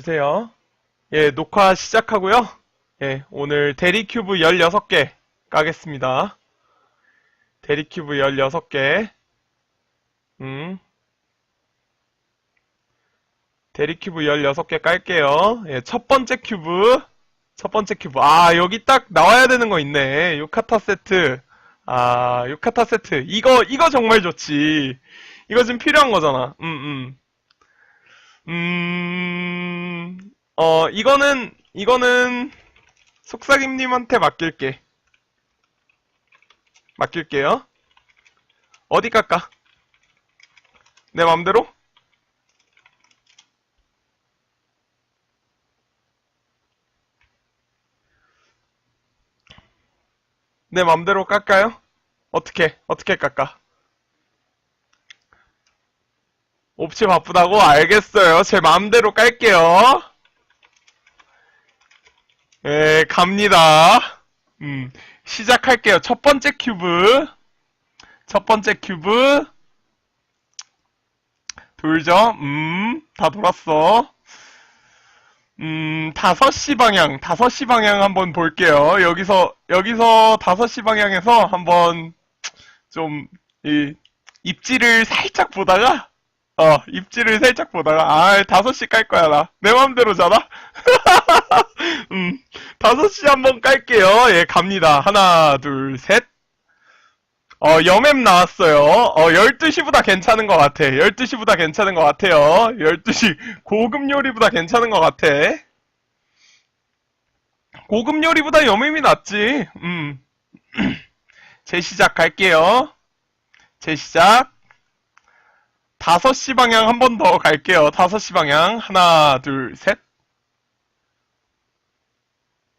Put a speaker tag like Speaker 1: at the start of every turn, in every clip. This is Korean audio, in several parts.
Speaker 1: 봐주세요. 예, 녹화 시작하고요. 예, 오늘 대리큐브 16개 까겠습니다. 대리큐브 16개. 음. 대리큐브 16개 깔게요. 예, 첫 번째 큐브. 첫 번째 큐브. 아, 여기 딱 나와야 되는 거 있네. 유카타 세트. 아, 유카타 세트. 이거, 이거 정말 좋지. 이거 지금 필요한 거잖아. 음, 음. 음, 어, 이거는, 이거는, 속삭임님한테 맡길게. 맡길게요. 어디 깎아? 내 맘대로? 내 맘대로 깎아요? 어떻게, 어떻게 깎아? 옵치 바쁘다고? 알겠어요. 제 마음대로 깔게요. 예, 갑니다. 음, 시작할게요. 첫 번째 큐브. 첫 번째 큐브. 돌죠? 음, 다 돌았어. 음, 5시 방향, 5시 방향 한번 볼게요. 여기서, 여기서 5시 방향에서 한번 좀, 이, 입지를 살짝 보다가, 어, 입지를 살짝 보다가, 아, 5시 깔 거야, 나. 내 맘대로잖아? 음, 5시 한번 깔게요. 예, 갑니다. 하나, 둘, 셋. 어, 염엠 나왔어요. 어, 12시보다 괜찮은 것 같아. 12시보다 괜찮은 것 같아요. 12시, 고급 요리보다 괜찮은 것 같아. 고급 요리보다 염엠이 낫지. 음. 재시작 갈게요. 재시작. 5시 방향 한 번 더 갈게요. 5시 방향. 하나, 둘, 셋.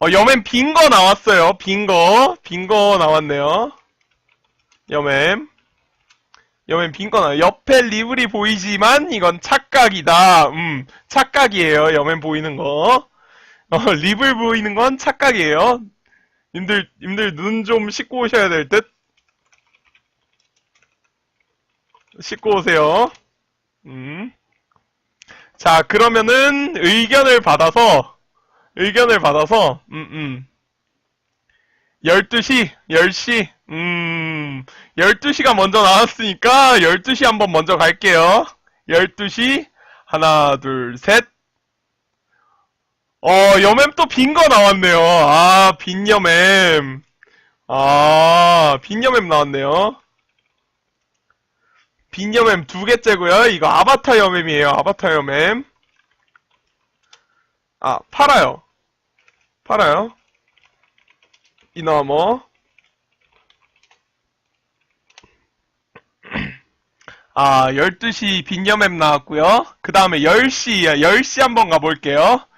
Speaker 1: 어, 염엠 빈거 나왔어요. 빈 거. 빈 거 나왔네요. 염엠. 염엠 빈거 나와요. 옆에 리블이 보이지만 이건 착각이다. 음, 착각이에요. 염엠 보이는 거. 어, 리블 보이는 건 착각이에요. 님들, 님들 눈 좀 씻고 오셔야 될 듯? 씻고 오세요. 음. 자, 그러면은 의견을 받아서, 의견을 받아서, 음, 음. 12시, 10시, 음, 12시가 먼저 나왔으니까 12시 한번 먼저 갈게요. 12시, 하나, 둘, 셋. 어, 여맴 또 빈 거 나왔네요. 아, 빈 여맴. 아, 빈 여맴 나왔네요. 빈 여맴 두 개째고요. 이거 아바타 여맴이에요. 아바타 여맴. 아, 팔아요. 팔아요. 이나머. 아, 12시 빈여맵 나왔고요. 그 다음에 10시, 10시 한번 가볼게요.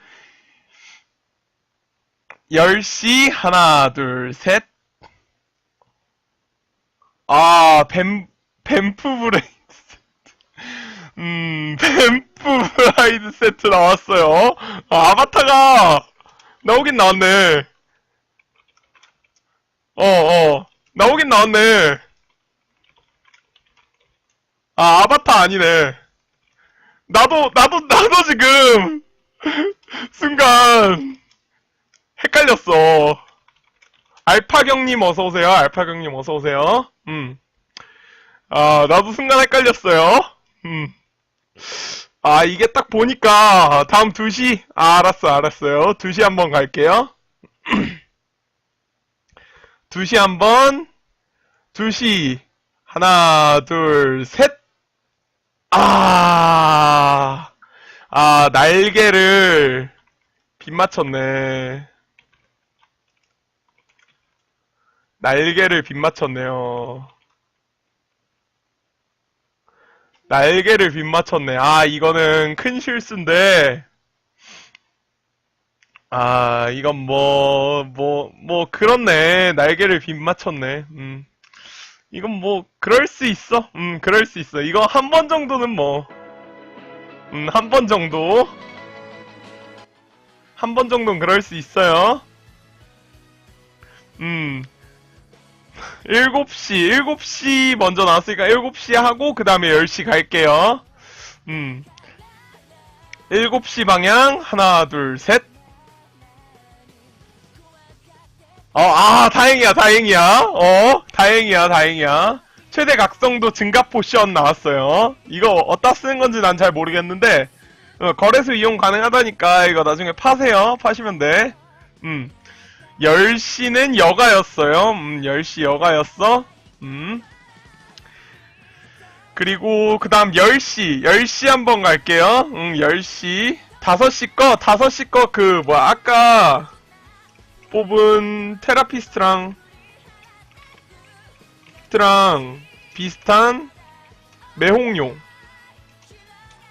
Speaker 1: 10시, 하나, 둘, 셋. 아, 뱀, 뱀프 브레이드 세트. 음, 뱀프 브라이드 세트 나왔어요. 아, 아바타가 나오긴 나왔네. 어, 어. 나오긴 나왔네. 아, 아바타 아니네. 나도, 나도, 나도 지금, 순간, 헷갈렸어. 알파경님 어서오세요. 알파경님 어서오세요. 음. 아, 나도 순간 헷갈렸어요. 음. 아, 이게 딱 보니까, 다음 2시, 아, 알았어, 알았어요. 2시 한번 갈게요. 2시 한 번, 2시, 하나, 둘, 셋. 아, 아, 날개를 빗 맞췄네. 날개를 빗 맞췄네요. 날개를 빗 맞췄네. 아, 이거는 큰 실수인데, 아, 이건 뭐, 뭐, 뭐, 그렇네. 날개를 빗 맞췄네. 음. 이건 뭐, 그럴 수 있어. 음, 그럴 수 있어. 이거 한 번 정도는 뭐, 음, 한 번 정도. 한 번 정도는 그럴 수 있어요. 음. 7시, 7시 먼저 나왔으니까 7시 하고, 그 다음에 10시 갈게요. 음. 7시 방향, 하나, 둘, 셋. 어, 아, 다행이야, 다행이야. 어, 다행이야, 다행이야. 최대 각성도 증가 포션 나왔어요. 이거 어디다 쓰는 건지 난 잘 모르겠는데, 어, 거래소 이용 가능하다니까, 이거 나중에 파세요. 파시면 돼. 음. 10시는 여가였어요. 음, 10시 여가였어. 음. 그리고 그 다음 10시, 10시 한번 갈게요. 응, 10시. 5시 거, 5시 거 그, 뭐야, 아까 뽑은 테라피스트랑, 트랑 비슷한 매홍용.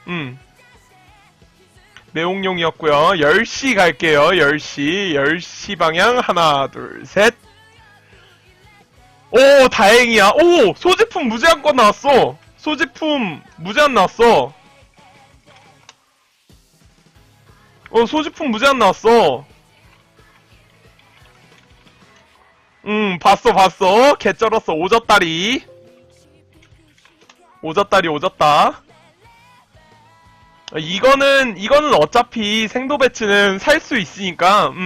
Speaker 1: 음. 매홍용이었고요 10시 갈게요. 10시. 10시 방향. 하나, 둘, 셋. 오, 다행이야. 오! 소지품 무제한권 나왔어. 소지품 무제한 나왔어. 어, 소지품 무제한 나왔어. 음, 봤어, 봤어. 개 쩔었어. 오졌다리. 오졌다리, 오졌다. 어, 이거는, 이거는 어차피 생도 배치는 살 수 있으니까, 음, 음,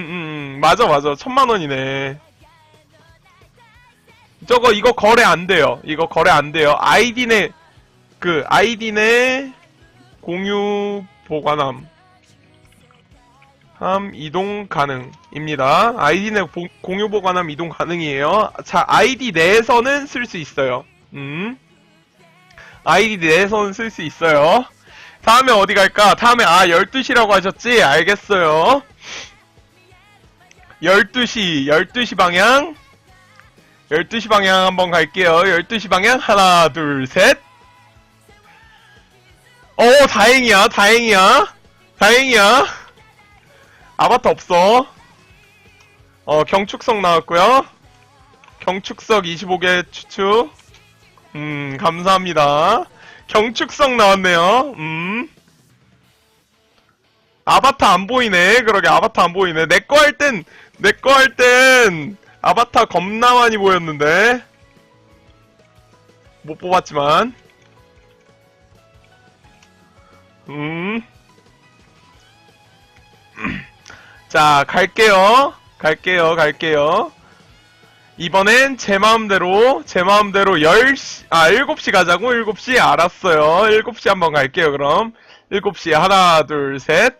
Speaker 1: 음, 맞아, 맞아. 천만 원이네. 저거, 이거 거래 안 돼요. 이거 거래 안 돼요. 아이디 내, 그, 아이디 내 공유 보관함. 함 이동 가능입니다. 아이디 내 보- 공유 보관함 이동 가능이에요. 자, 아이디 내에서는 쓸 수 있어요. 음. 아이디 내에서는 쓸 수 있어요. 다음에 어디 갈까? 다음에, 아, 12시라고 하셨지? 알겠어요. 12시, 12시 방향. 12시 방향 한번 갈게요. 12시 방향. 하나, 둘, 셋. 어, 다행이야, 다행이야. 다행이야. 아바타 없어. 어, 경축석 나왔고요. 경축석 25개 추측. 음, 감사합니다. 경축석 나왔네요. 음. 아바타 안 보이네. 그러게 아바타 안 보이네. 내 거 할 땐, 내 거 할 땐 아바타 겁나 많이 보였는데. 못 뽑았지만. 음. 자, 갈게요. 갈게요, 갈게요. 이번엔 제 마음대로, 제 마음대로 10시, 아, 7시 가자고? 7시? 알았어요. 7시 한번 갈게요, 그럼. 7시, 하나, 둘, 셋.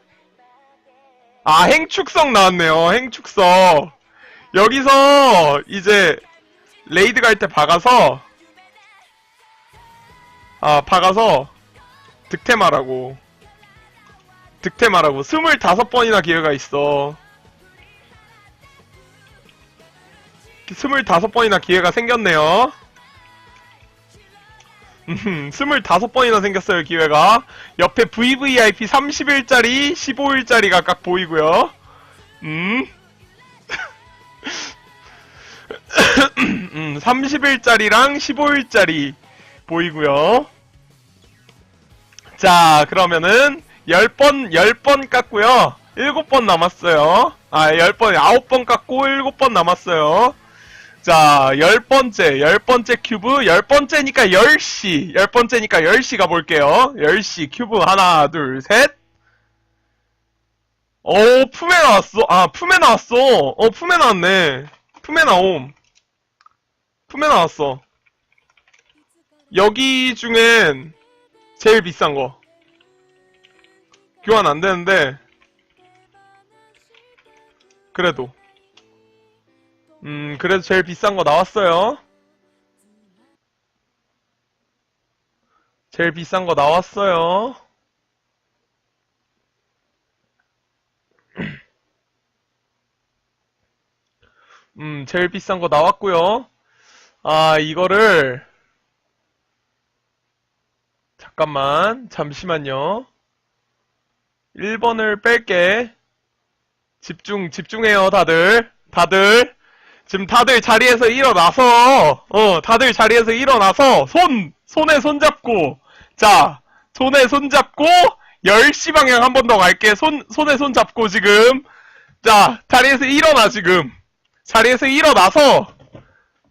Speaker 1: 아, 행축석 나왔네요, 행축석. 여기서, 이제, 레이드 갈 때 박아서, 아, 박아서, 득템하라고. 득템하라고. 25번이나 기회가 있어. 25번이나 기회가 생겼네요. 음, 25번이나 생겼어요, 기회가. 옆에 VVIP 30일짜리, 15일짜리 각각 보이고요. 음. 음, 30일짜리랑 15일짜리 보이고요. 자, 그러면은 10번 10번 깠고요. 7번 남았어요. 아, 10번 9번 깠고 7번 남았어요. 자, 10번째, 10번째 큐브, 10번째니까 10시, 10번째니까 10시 가볼게요. 10시 큐브 하나, 둘, 셋. 오, 품에 나왔어. 아, 품에 나왔어. 어, 품에 나왔네. 품에 나옴. 품에 나왔어. 여기 중엔 제일 비싼 거. 교환 안 되는데, 그래도. 음, 그래도 제일 비싼 거 나왔어요. 제일 비싼 거 나왔어요. 음, 제일 비싼 거 나왔고요. 아, 이거를 잠깐만, 잠시만요. 1번을 뺄게. 집중, 집중해요, 다들. 다들. 지금 다들 자리에서 일어나서, 어, 다들 자리에서 일어나서, 손, 손에 손 잡고, 자, 손에 손 잡고, 10시 방향 한 번 더 갈게. 손, 손에 손 잡고 지금. 자, 자리에서 일어나, 지금. 자리에서 일어나서,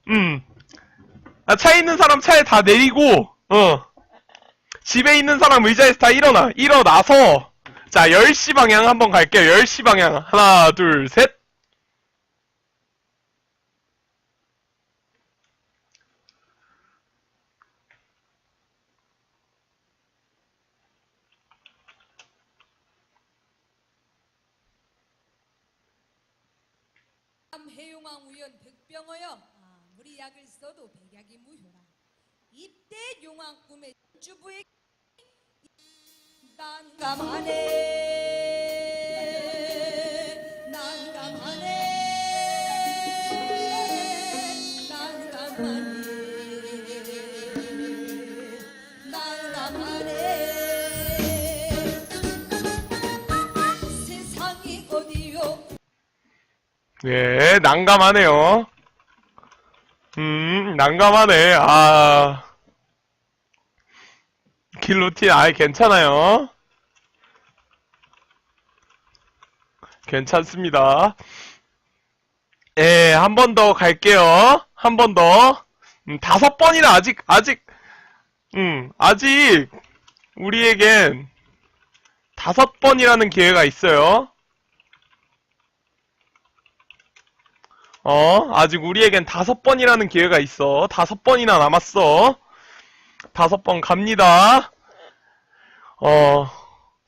Speaker 1: 음. 아, 있는 사람 차에 다 내리고, 어. 집에 있는 사람 의자에서 다 일어나. 일어나서, 자, 10시 방향 한번 갈게요. 10시 방향. 하나, 둘, 셋.
Speaker 2: 해용왕 우연 백병어여 아무리 약을 써도 백약이 무효라. 이때 용왕 꿈의 주부의 난감하네. 난감하네. 네, 난감하네요.
Speaker 1: 음, 난감하네. 아. 길루틴, 아이, 괜찮아요. 괜찮습니다. 예, 한 번 더 갈게요. 한 번 더. 음, 다섯 번이나 아직, 아직, 음, 아직, 우리에겐 다섯 번이라는 기회가 있어요. 어, 아직 우리에겐 다섯 번이라는 기회가 있어. 다섯 번이나 남았어. 다섯 번 갑니다. 어,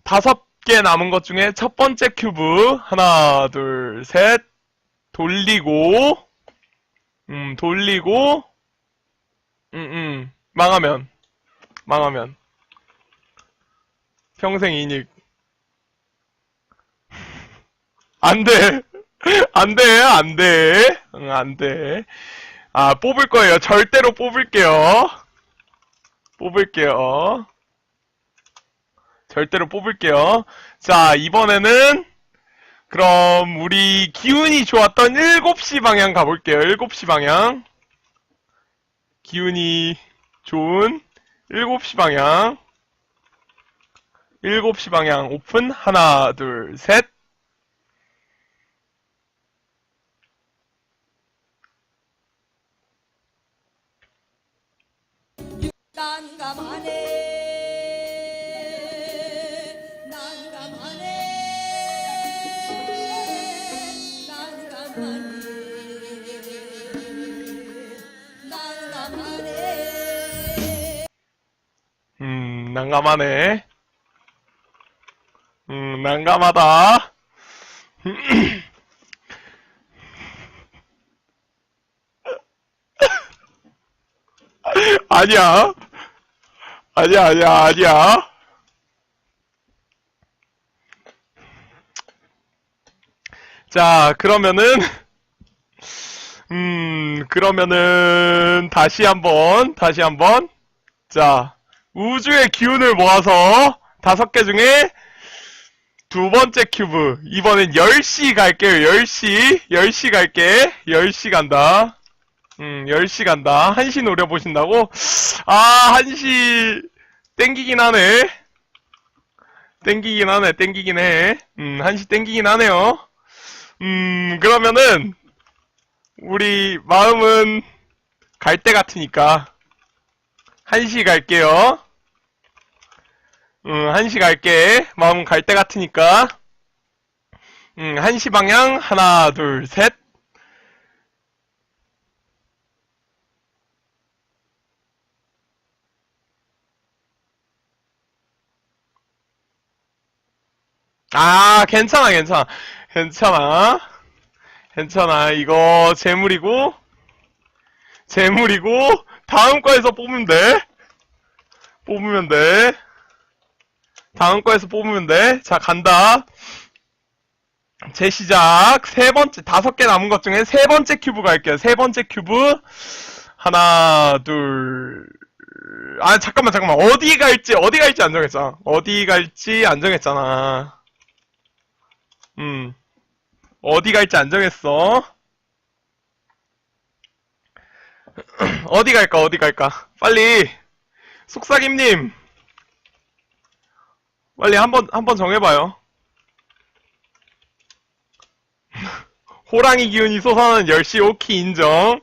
Speaker 1: 다섯 개 남은 것 중에 첫 번째 큐브. 하나, 둘, 셋. 돌리고, 음, 돌리고, 음, 음, 망하면, 망하면. 평생 이닉. 안 돼. 안 돼, 안 돼. 응, 안 돼. 아, 뽑을 거예요. 절대로 뽑을게요. 뽑을게요. 절대로 뽑을게요. 자, 이번에는, 그럼, 우리 기운이 좋았던 7시 방향 가볼게요. 7시 방향. 기운이 좋은 7시 방향. 7시 방향 오픈. 하나, 둘, 셋.
Speaker 2: 난감하네 난감하네 난감하네 난감하네
Speaker 1: 음, 난감하네. 음, 난감하다. 아니야. 아니야, 아니야, 아니야. 자, 그러면은, 음, 그러면은, 다시 한 번, 다시 한 번. 자, 우주의 기운을 모아서 다섯 개 중에 두 번째 큐브. 이번엔 10시 갈게요. 10시. 10시 갈게. 10시 간다. 음, 10시 간다. 1시 노려보신다고? 아, 1시 땡기긴 하네. 땡기긴 하네. 땡기긴 해. 음, 1시 땡기긴 하네요. 음, 그러면은 우리 마음은 갈 때 같으니까 1시 갈게요. 음, 1시 갈게. 마음 갈 때 같으니까. 음, 1시 방향. 하나, 둘, 셋. 아, 괜찮아, 괜찮아. 괜찮아. 괜찮아. 이거 재물이고, 재물이고, 다음 거에서 뽑으면 돼. 뽑으면 돼. 다음 거에서 뽑으면 돼. 자, 간다. 재시작. 세 번째, 다섯 개 남은 것 중에 세 번째 큐브 갈게요. 세 번째 큐브. 하나, 둘. 아, 잠깐만, 잠깐만. 어디 갈지, 어디 갈지 안 정했잖아. 어디 갈지 안 정했잖아. 음. 어디 갈지 안 정했어. 어디 갈까, 어디 갈까. 빨리. 속삭임님. 빨리 한 번, 한 번 정해봐요. 호랑이 기운이 솟아나는 10시 오키 인정.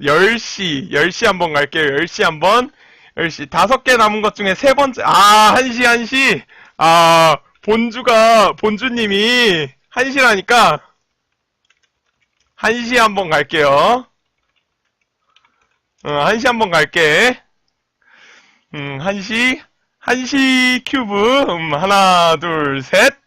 Speaker 1: 10시, 10시 한번 갈게요. 10시 한 번. 10시. 다섯 개 남은 것 중에 세 번째, 아, 1시, 1시. 아, 본주가, 본주님이 한시라니까, 한시 한번 갈게요. 어, 한시 한번 갈게. 음, 한시, 한시 큐브, 음, 하나, 둘, 셋.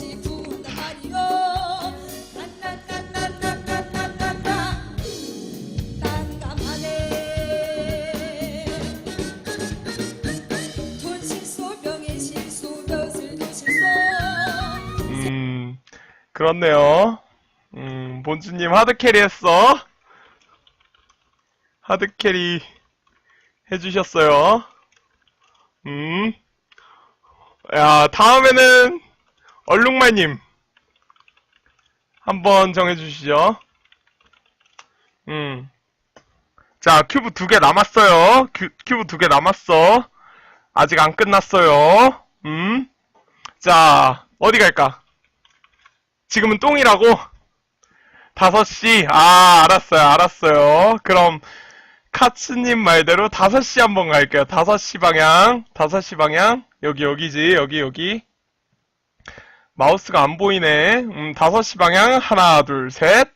Speaker 1: 음, 그렇네요. 음, 본주님 하드캐리 했어. 하드캐리 해주셨어요. 음. 야, 다음에는 얼룩말님. 한번 정해주시죠. 음. 자, 큐브 두 개 남았어요. 큐, 큐브 두 개 남았어. 아직 안 끝났어요. 음. 자, 어디 갈까? 지금은 똥이라고? 5시? 아, 알았어요, 알았어요. 그럼, 카츠님 말대로 5시 한번 갈게요. 5시 방향, 5시 방향. 여기, 여기지, 여기, 여기. 마우스가 안 보이네. 음, 5시 방향, 하나, 둘, 셋.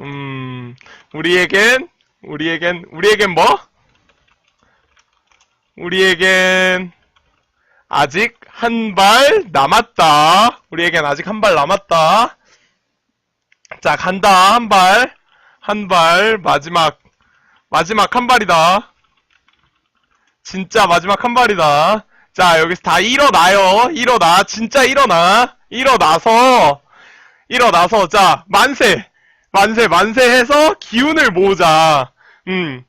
Speaker 1: 음, 우리에겐, 우리에겐, 우리에겐 뭐? 우리에겐 아직 한 발 남았다. 우리에겐 아직 한 발 남았다. 자, 간다. 한 발. 한 발. 마지막. 마지막 한 발이다. 진짜 마지막 한 발이다. 자, 여기서 다 일어나요. 일어나. 진짜 일어나. 일어나서, 일어나서, 자, 만세. 만세, 만세 해서 기운을 모으자. 음.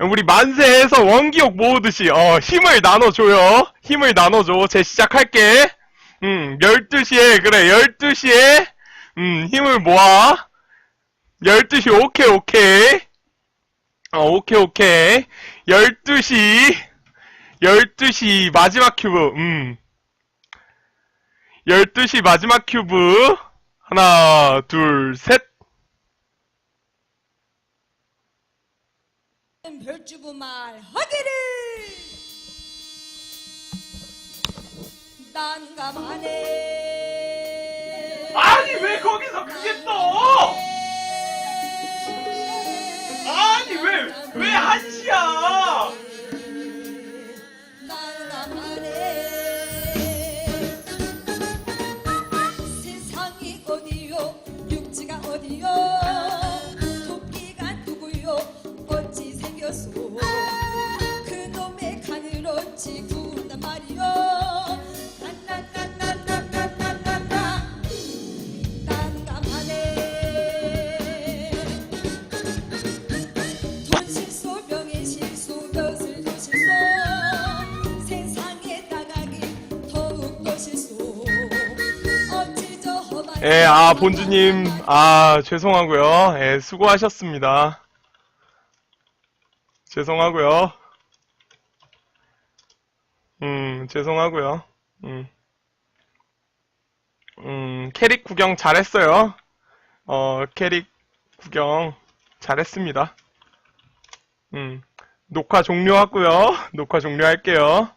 Speaker 1: 우리 만세해서 원기옥 모으듯이, 어, 힘을 나눠줘요. 힘을 나눠줘. 제 시작할게. 음, 12시에, 그래, 12시에, 음, 힘을 모아. 12시, 오케이, 오케이. 어, 오케이, 오케이. 12시, 12시 마지막 큐브, 음. 12시 마지막 큐브. 하나, 둘, 셋.
Speaker 2: 별주부 말 하기를 난감하네
Speaker 1: 아니, 왜 거기서 그게 떠? 아니, 왜, 왜 한시야? 예, 아, 본주님, 아, 죄송하고요 예, 수고하셨습니다. 죄송하고요 음, 죄송하고요 음. 음, 캐릭 구경 잘했어요. 어, 캐릭 구경 잘했습니다. 음, 녹화 종료하고요 녹화 종료할게요.